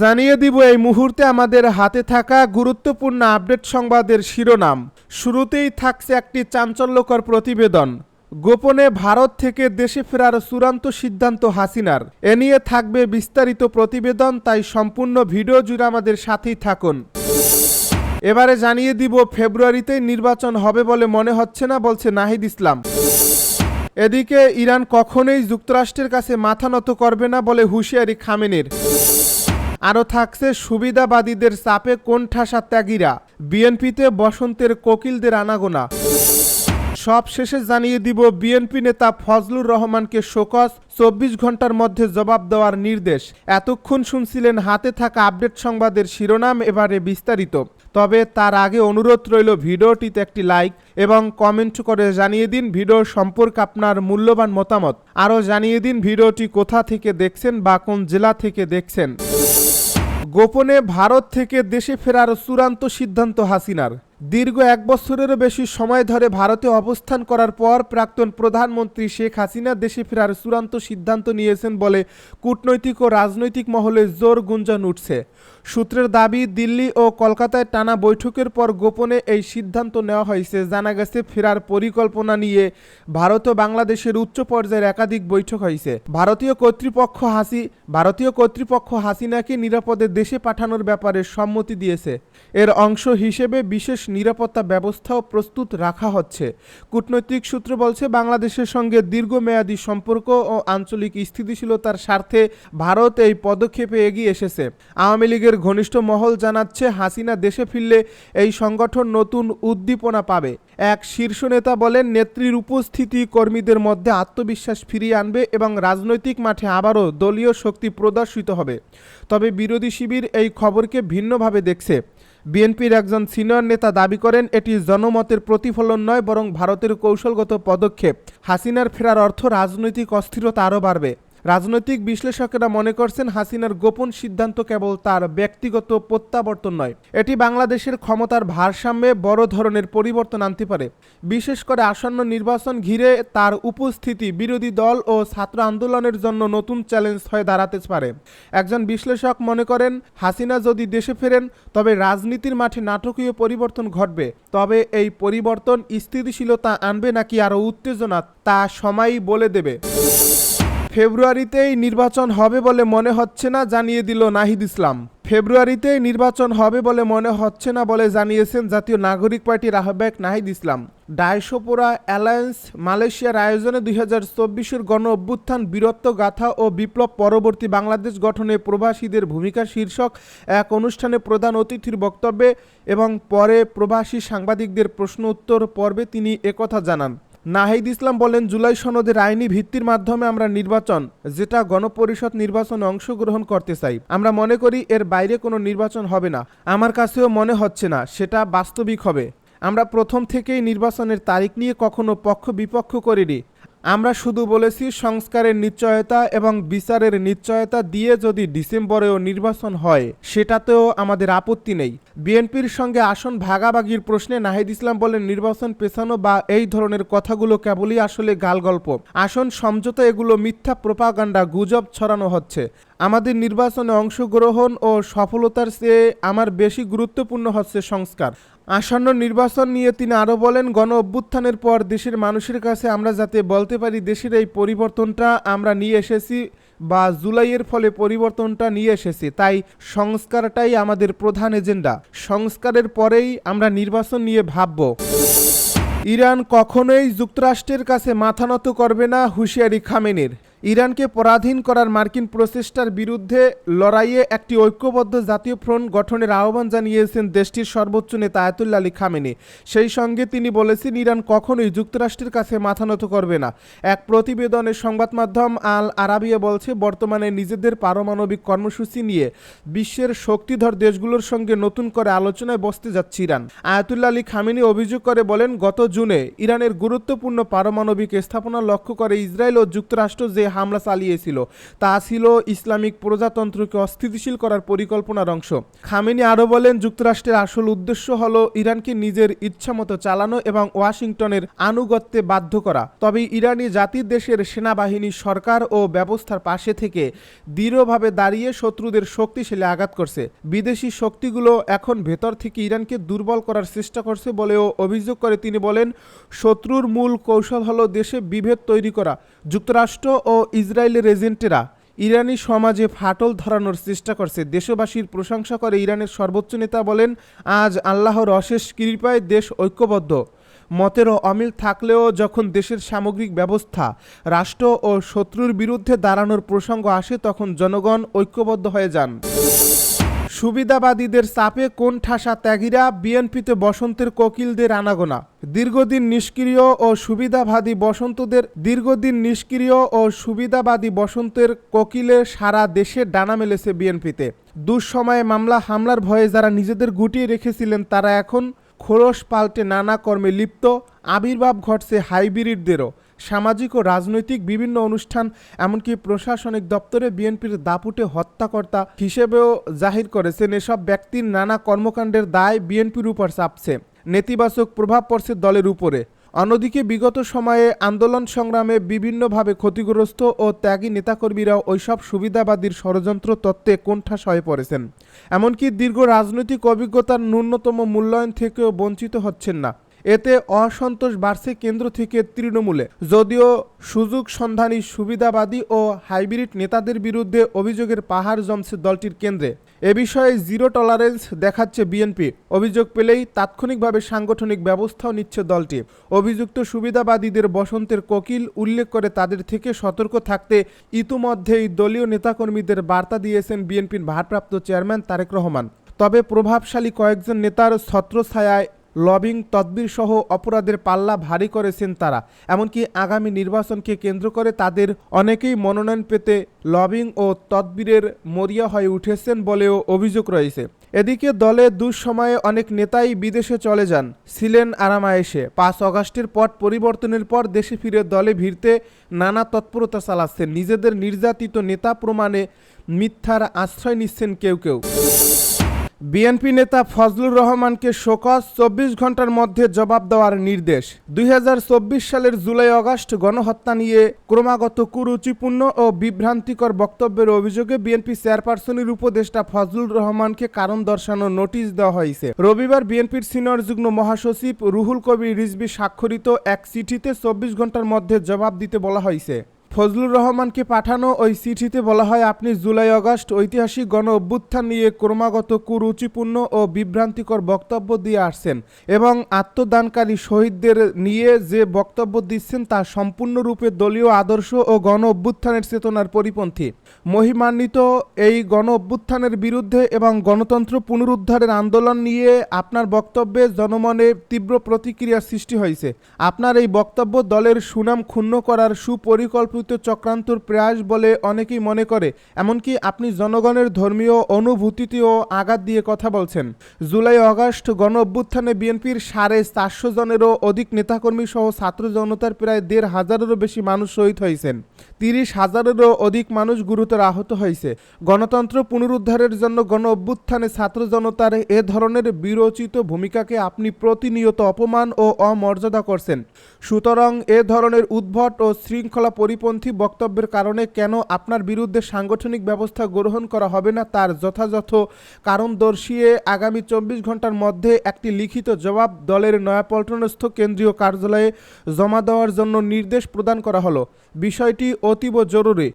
জানিয়ে দিব এই মুহূর্তে আমাদের হাতে থাকা গুরুত্বপূর্ণ আপডেট সংবাদের শিরোনাম। শুরুতেই থাকছে একটি চাঞ্চল্যকর প্রতিবেদন। গোপনে ভারত থেকে দেশে ফেরার চূড়ান্ত সিদ্ধান্ত হাসিনার। এ নিয়ে থাকবে বিস্তারিত প্রতিবেদন, তাই সম্পূর্ণ ভিডিও জুড়ে আমাদের সাথেই থাকুন। এবারে জানিয়ে দিব ফেব্রুয়ারিতেই নির্বাচন হবে বলে মনে হচ্ছে না, বলছে নাহিদ ইসলাম। এদিকে ইরান কখনোই যুক্তরাষ্ট্রের কাছে মাথা নত করবে না বলে হুঁশিয়ারি খামেনের। আরও থাকছে সুবিধাবাদীদের চাপে কোণঠাসা ত্যাগীরা। বিএনপিতে বসন্তের কোকিলদের আনাগোনা। সব শেষে জানিয়ে দিব বিএনপি নেতা ফজলুর রহমানকে শোকস চব্বিশ ঘণ্টার মধ্যে জবাব দেওয়ার নির্দেশ। এতক্ষণ শুনছিলেন হাতে থাকা আপডেট সংবাদের শিরোনাম, এবারে বিস্তারিত। তবে তার আগে অনুরোধ রইল ভিডিওটিতে একটি লাইক এবং কমেন্ট করে জানিয়ে দিন ভিডিও সম্পর্কে আপনার মূল্যবান মতামত। আরও জানিয়ে দিন ভিডিওটি কোথা থেকে দেখছেন বা কোন জেলা থেকে দেখছেন। গোপনে ভারত থেকে দেশে ফেরার চূড়ান্ত সিদ্ধান্ত হাসিনার। দীর্ঘ এক বছরেরও বেশি সময় ধরে ভারতে অবস্থান করার পর প্রাক্তন প্রধানমন্ত্রী শেখ হাসিনা দেশে ফেরার চূড়ান্ত সিদ্ধান্ত নিয়েছেন বলে কূটনৈতিক ও রাজনৈতিক মহলে জোর গুঞ্জন উঠছে। সূত্রের দাবি, দিল্লি ও কলকাতায় টানা বৈঠকের পর গোপনে এই সিদ্ধান্ত নেওয়া হয়েছে। জানা গেছে, ফেরার পরিকল্পনা নিয়ে ভারত ও বাংলাদেশের উচ্চ পর্যায়ের একাধিক বৈঠক হয়েছে। ভারতীয় কর্তৃপক্ষ হাসি, ভারতীয় কর্তৃপক্ষ হাসিনাকে নিরাপদে দেশে পাঠানোর ব্যাপারে সম্মতি দিয়েছে। এর অংশ হিসেবে বিশেষ নিরাপত্তা ব্যবস্থাও প্রস্তুত রাখা হচ্ছে। কূটনৈতিক সূত্র বলছে, বাংলাদেশের সঙ্গে দীর্ঘমেয়াদী সম্পর্ক ও আঞ্চলিক স্থিতিশীলতার স্বার্থে ভারত এই পদক্ষেপে এগিয়ে এসেছে। আওয়ামী লীগের ঘনিষ্ঠ মহল জানাচ্ছে, হাসিনা দেশে ফিরলে এই সংগঠন নতুন উদ্দীপনা পাবে। এক শীর্ষ নেতা বলেন, নেত্রীর উপস্থিতি কর্মীদের মধ্যে আত্মবিশ্বাস ফিরিয়ে আনবে এবং রাজনৈতিক মাঠে আবারও দলীয় শক্তি প্রদর্শিত হবে। তবে বিরোধী শিবির এই খবরকে ভিন্নভাবে দেখছে। বিএনপির একজন সিনিয়র নেতা দাবি করেন, এটি জনমতের প্রতিফলন নয়, বরং ভারতের কৌশলগত পদক্ষেপ। হাসিনার ফেরার অর্থ রাজনৈতিক অস্থিরতা আরও বাড়বে। রাজনৈতিক বিশ্লেষকেরা মনে করছেন হাসিনার গোপন সিদ্ধান্ত কেবল তার ব্যক্তিগত প্রত্যাবর্তন নয়। এটি বাংলাদেশের ক্ষমতার ভারসাম্যে বড় ধরনের পরিবর্তন আনতে পারে। বিশেষ করে আসন্ন নির্বাচন ঘিরে তার উপস্থিতি বিরোধী দল ও ছাত্র আন্দোলনের জন্য নতুন চ্যালেঞ্জ হয়ে দাঁড়াতে পারে। একজন বিশ্লেষক মনে করেন, হাসিনা যদি দেশে ফেরেন, তবে রাজনীতির মাঠে নাটকীয় পরিবর্তন ঘটবে। তবে এই পরিবর্তন স্থিতিশীলতা আনবে নাকি আরও উত্তেজনা তা সময়ই বলে দেবে। ফেব্রুয়ারিতেই নির্বাচন হবে বলে মনে হচ্ছে না জানিয়ে দিল নাহিদ ইসলাম। ফেব্রুয়ারিতেই নির্বাচন হবে বলে মনে হচ্ছে না বলে জানিয়েছেন জাতীয় নাগরিক পার্টির আহ্বায়ক নাহিদ ইসলাম। ডায়সোপোরা অ্যালায়েন্স মালয়েশিয়ার আয়োজনে দুই হাজার চব্বিশের গণ অভ্যুত্থান, বীরত্ব গাথা ও বিপ্লব পরবর্তী বাংলাদেশ গঠনে প্রবাসীদের ভূমিকা শীর্ষক এক অনুষ্ঠানে প্রধান অতিথির বক্তব্যে এবং পরে প্রবাসী সাংবাদিকদের প্রশ্ন উত্তর পর্বে তিনি একথা জানান। নাহিদ ইসলাম বলেন, জুলাই সনদের আইনি ভিত্তির মাধ্যমে আমরা নির্বাচন, যেটা গণপরিষদ নির্বাচনে অংশগ্রহণ করতে চাই। আমরা মনে করি এর বাইরে কোনো নির্বাচন হবে না। আমার কাছেও মনে হচ্ছে না, সেটা বাস্তবিক হবে। আমরা প্রথম থেকেই নির্বাচনের তারিখ নিয়ে কখনো পক্ষ বিপক্ষ করিনি। আমরা শুধু বলেছি সংস্কারের নিশ্চয়তা এবং বিচারের নিশ্চয়তা দিয়ে যদি ডিসেম্বরেও নির্বাচন হয়, সেটাতেও আমাদের আপত্তি নেই। বিএনপির সঙ্গে আসন ভাগাভাগির প্রশ্নে নাহিদ ইসলাম বলেন, নির্বাচন পেছানো বা এই ধরনের কথাগুলো কেবলই আসলে গালগল্প। আসন সমঝোতা এগুলো মিথ্যা প্রপাগান্ডা গুজব ছড়ানো হচ্ছে। আমাদের নির্বাচনে অংশগ্রহণ ও সফলতার চেয়ে আমার বেশি গুরুত্বপূর্ণ হচ্ছে সংস্কার। আসন্ন নির্বাচন নিয়ে তিনি আরও বলেন, গণ অভ্যুত্থানের পর দেশের মানুষের কাছে আমরা যাতে বলতে পারি দেশের এই পরিবর্তনটা আমরা নিয়ে এসেছি বা জুলাইয়ের ফলে পরিবর্তনটা নিয়ে এসেছে, তাই সংস্কারটাই আমাদের প্রধান এজেন্ডা। সংস্কারের পরেই আমরা নির্বাচন নিয়ে ভাবব। ইরান কখনোই যুক্তরাষ্ট্রের কাছে মাথা নত করবে না হুঁশিয়ারি খামেনের। ইরানকে পরাধীন করার মার্কিন প্রচেষ্টার বিরুদ্ধে লড়াইয়ে একটি ঐক্যবদ্ধ জাতীয় ফ্রন্ট গঠনের আহ্বান জানিয়েছেন দেশটির সর্বোচ্চ নেতা আয়াতুল্লা আলী খামেনি। সেই সঙ্গে তিনি বলেছেন, ইরান কখনোই যুক্তরাষ্ট্রের কাছে মাথা নত করবে না। এক প্রতিবেদনে সংবাদ মাধ্যম আল আরাবিয়া বলছে, বর্তমানে নিজেদের পারমাণবিক কর্মসূচি নিয়ে বিশ্বের শক্তিধর দেশগুলোর সঙ্গে নতুন করে আলোচনায় বসতে যাচ্ছে ইরান। আয়াতুল্লা আলী খামেনি অভিযোগ করে বলেন, গত জুনে ইরানের গুরুত্বপূর্ণ পারমাণবিক স্থাপনা লক্ষ্য করে ইসরায়েল ও যুক্তরাষ্ট্র যে হামলা চালিয়েছিল। তা ছিল ইসলামিক প্রজাতন্ত্রকে অস্থিতিশীল করার পরিকল্পনার অংশ। খামেনি আরও বলেন, যুক্তরাষ্ট্রের আসল উদ্দেশ্য হল ইরানকে নিজের ইচ্ছামতো চালানো এবং ওয়াশিংটনের আনুগত্যে বাধ্য করা। তবে ইরানি জাতির দেশের সেনাবাহিনী সরকার ও ব্যবস্থার পাশে থেকে দৃঢ়ভাবে দাঁড়িয়ে শত্রুদের শক্তিশালী আঘাত করছে। বিদেশি শক্তিগুলো এখন ভেতর থেকে ইরানকে দুর্বল করার চেষ্টা করছে বলেও অভিযোগ করে তিনি বলেন, শত্রুর মূল কৌশল হলো দেশে বিভেদ তৈরি করা। যুক্তরাষ্ট্র ও ইসরায়েলের এজেন্টেরা ইরানি সমাজে ফাটল ধরানোর চেষ্টা করছে। দেশবাসীর প্রশংসা করে ইরানের সর্বোচ্চ নেতা বলেন, আজ আল্লাহর অশেষ কৃপায় দেশ ঐক্যবদ্ধ। মতেরও অমিল থাকলেও যখন দেশের সামগ্রিক ব্যবস্থা, রাষ্ট্র ও শত্রুর বিরুদ্ধে দাঁড়ানোর প্রসঙ্গ আসে, তখন জনগণ ঐক্যবদ্ধ হয়ে যান। সুবিধাবাদীদের চাপে কোন ঠাসা ত্যাগীরা বিএনপিতে বসন্তের কোকিলদের আনাগোনা? দীর্ঘদিন নিষ্ক্রিয় ও সুবিধাবাদী বসন্তদের, দীর্ঘদিন নিষ্ক্রিয় ও সুবিধাবাদী বসন্তের কোকিলে সারা দেশে ডানা মেলেছে বিএনপিতে। দুঃসময়ে মামলা, হামলার ভয়ে যারা নিজেদের গুটিয়ে রেখেছিলেন, তারা এখন খোলস পাল্টে নানা কর্মে লিপ্ত। আবির্ভাব ঘটছে হাইব্রিডদেরও। সামাজিক ও রাজনৈতিক বিভিন্ন অনুষ্ঠান, এমনকি প্রশাসনিক দপ্তরে বিএনপির দাপুটে হত্যাকর্তা হিসেবেও জাহির করেছেন। এসব ব্যক্তির নানা কর্মকাণ্ডের দায় বিএনপির উপর চাপছে। নেতিবাচক প্রভাব পড়ছে দলের উপরে। অন্যদিকে বিগত সময়ে আন্দোলন সংগ্রামে বিভিন্নভাবে ক্ষতিগ্রস্ত ও ত্যাগী নেতাকর্মীরা ওইসব সুবিধাবাদীর ষড়যন্ত্র তত্ত্বে কোণঠাস হয়ে পড়েছেন। এমনকি দীর্ঘ রাজনৈতিক অভিজ্ঞতার ন্যূনতম মূল্যায়ন থেকেও বঞ্চিত হচ্ছেন না। এতে অসন্তোষ বাড়ছে কেন্দ্র থেকে তৃণমূলে। যদিও সুযোগ সন্ধানী সুবিধাবাদী ও হাইব্রিড নেতাদের বিরুদ্ধে অভিযোগের পাহাড় জমছে দলটির কেন্দ্রে। এ বিষয়ে জিরো টলারেন্স দেখাচ্ছে বিএনপি। অভিযোগ পেলেই তাৎক্ষণিকভাবে সাংগঠনিক ব্যবস্থাও নিচ্ছে দলটি। অভিযুক্ত সুবিধাবাদীদের বসন্তের কোকিল উল্লেখ করে তাদের থেকে সতর্ক থাকতে ইতিমধ্যেই দলীয় নেতাকর্মীদের বার্তা দিয়েছেন বিএনপির ভারপ্রাপ্ত চেয়ারম্যান তারেক রহমান। তবে প্রভাবশালী কয়েকজন নেতার ছত্রছায়ায় লবিং তদবির সহ অপরাধের পাল্লা ভারী করেছেন তারা। এমনকি আগামী নির্বাচনকে কেন্দ্র করে তাদের অনেকেই মনোনয়ন পেতে লবিং ও তদবিরের মরিয়া হয়ে উঠেছেন বলেও অভিযোগ রয়েছে। এদিকে দলে দুঃসময়ে অনেক নেতাই বিদেশে চলে যান, ছিলেন আরামায়েশে। পাঁচ অগাস্টের পট পরিবর্তনের পর দেশে ফিরে দলে ভিড়তে নানা তৎপরতা চালাচ্ছেন। নিজেদের নির্যাতিত নেতা প্রমাণে মিথ্যার আশ্রয় নিচ্ছেন কেউ কেউ। বিএনপি নেতা ফজলুর রহমানকে শোকজ চব্বিশ ঘণ্টার মধ্যে জবাব দেওয়ার নির্দেশ। দুই হাজার চব্বিশ সালের জুলাই আগস্ট গণহত্যা নিয়ে ক্রমাগত কুরুচিপূর্ণ ও বিভ্রান্তিকর বক্তব্যের অভিযোগে বিএনপি চেয়ারপারসনের উপদেষ্টা ফজলুর রহমানকে কারণ দর্শানোর নোটিশ দেওয়া হয়েছে। রবিবার বিএনপির সিনিয়র যুগ্ম মহাসচিব রুহুল কবির রিজবি স্বাক্ষরিত এক চিঠিতে চব্বিশ ঘণ্টার মধ্যে জবাব দিতে বলা হয়েছে। ফজলুর রহমানকে পাঠানো ওই চিঠিতে বলা হয়, আপনি জুলাই আগস্ট ঐতিহাসিক গণ অভ্যুত্থান নিয়ে ক্রমাগত কুরুচিপূর্ণ ও বিভ্রান্তিকর বক্তব্য দিয়ে আসছেন এবং আত্মদানকারী শহীদদের নিয়ে যে বক্তব্য দিচ্ছেন তা সম্পূর্ণরূপে দলীয় আদর্শ ও গণ অভ্যুত্থানের চেতনার পরিপন্থী। মহিমান্বিত এই গণ অভ্যুত্থানের বিরুদ্ধে এবং গণতন্ত্র পুনরুদ্ধারের আন্দোলন নিয়ে আপনার বক্তব্যে জনমনে তীব্র প্রতিক্রিয়ার সৃষ্টি হয়েছে। আপনার এই বক্তব্য দলের সুনাম ক্ষুণ্ণ করার সুপরিকল্পিত চক্রান্তর প্রয়াস বলে অনেকেই মনে করে, এমনকি আপনি জনগণের ধর্মীয় অনুভূতিতেও আঘাত দিয়ে কথা বলছেন। জুলাই আগস্ট গণ অভ্যুত্থানে বিএনপির সাড়ে চারশো জনেরও অধিক নেতাকর্মী সহ ছাত্র জনতার প্রায় দেড় হাজারেরও বেশি মানুষ শহীদ হয়েছেন। তিরিশ হাজারেরও অধিক মানুষ গুরুতর আহত হয়েছে। গণতন্ত্র পুনরুদ্ধারের জন্য গণ অভ্যুত্থানে ছাত্র জনতার এ ধরনের বিরোচিত ভূমিকাকে আপনি প্রতিনিয়ত অপমান ও অমর্যাদা করছেন। সুতরাং এ ধরনের উদ্ভট ও শৃঙ্খলা পরিপন্থী বক্তব্যের কারণে কেন আপনার বিরুদ্ধে সাংগঠনিক ব্যবস্থা গ্রহণ করা হবে না তার যথাযথ কারণ দর্শিয়ে আগামী চব্বিশ ঘণ্টার মধ্যে একটি লিখিত জবাব দলের নয়াপল্টনস্থ কেন্দ্রীয় কার্যালয়ে জমা দেওয়ার জন্য নির্দেশ প্রদান করা হলো। বিষয়টি অতীব জরুরি।